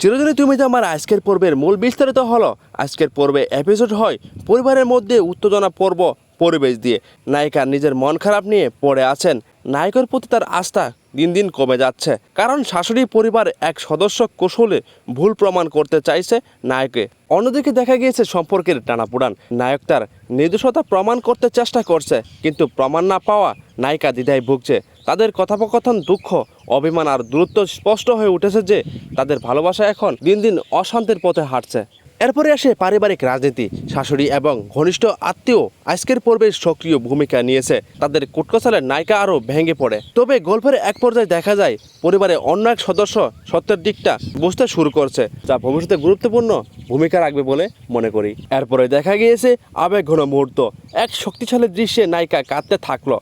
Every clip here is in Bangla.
চিরদিনই তুমি তো আমার আজকের পর্বের মূল বিস্তারিত হলো, আজকের পর্বে এপিসোড হয় পরিবারের মধ্যে উত্তেজনা পর্ব পরিবেশ দিয়ে। নায়িকা নিজের মন খারাপ নিয়ে পড়ে আছেন। নায়কের প্রতি তার আস্থা দিন দিন কমে যাচ্ছে। কারণ শাশুড়ি পরিবার এক সদস্য কৌশলে ভুল প্রমাণ করতে চাইছে নায়কে অন্যদিকে দেখা গিয়েছে সম্পর্কের টানাপোড়ান। নায়ক তার নির্দোষতা প্রমাণ করতে চেষ্টা করছে, কিন্তু প্রমাণ না পাওয়া নায়িকা দ্বিধায় ভুগছে। তাদের কথোপকথন দুঃখ অভিমান আর দূরত্ব স্পষ্ট হয়ে উঠেছে যে তাদের ভালোবাসা এখন দিন দিন অশান্তির পথে হাঁটছে। এরপরে আসে পারিবারিক রাজনীতি। শাশুড়ি এবং ঘনিষ্ঠ আত্মীয় আজকের পর্বে সক্রিয় ভূমিকা নিয়েছে। তাদের কুটকচালের নায়িকা আরও ভেঙে পড়ে। তবে গল্পের এক পর্যায়ে দেখা যায়, পরিবারে অন্য এক সদস্য সত্যের দিকটা বুঝতে শুরু করছে, যা ভবিষ্যতে গুরুত্বপূর্ণ ভূমিকা রাখবে বলে মনে করি। এরপরে দেখা গিয়েছে আবেগ ঘন মুহূর্ত। এক শক্তিশালী দৃশ্যে নায়িকা কাঁদতে থাকল,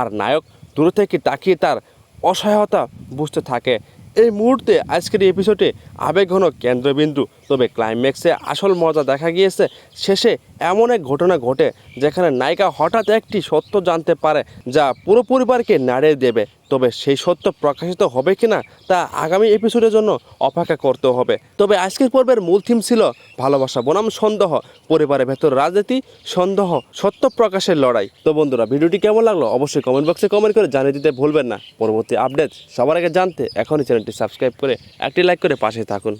আর নায়ক দূর থেকে তাকিয়ে তার অসহায়তা বুঝতে থাকে। এই মুহূর্তে আজকের এই এপিসোডে আবেগঘন কেন্দ্রবিন্দু, তবে ক্লাইম্যাক্সে আসল মজা দেখা গিয়েছে। শেষে এমন এক ঘটনা ঘটে যেখানে নায়িকা হঠাৎ একটি সত্য জানতে পারে যা পুরো পরিবারকে নাড়িয়ে দেবে। তবে সেই সত্য প্রকাশিত হবে কিনা তা আগামী এপিসোডের জন্য অপেক্ষা করতে হবে। তবে আজকের পর্বের মূল থিম ছিল ভালোবাসা, বনাম সন্দেহ, পরিবারের ভেতর রাজনীতি, সন্দেহ, সত্য প্রকাশের লড়াই। তো বন্ধুরা, ভিডিওটি কেমন লাগল অবশ্যই কমেন্ট বক্সে কমেন্ট করে জানিয়ে দিতে ভুলবেন না। পরবর্তী আপডেট সবার আগে জানতে এখনই চ্যানেলটি সাবস্ক্রাইব করে একটি লাইক করে পাশে থাকুন।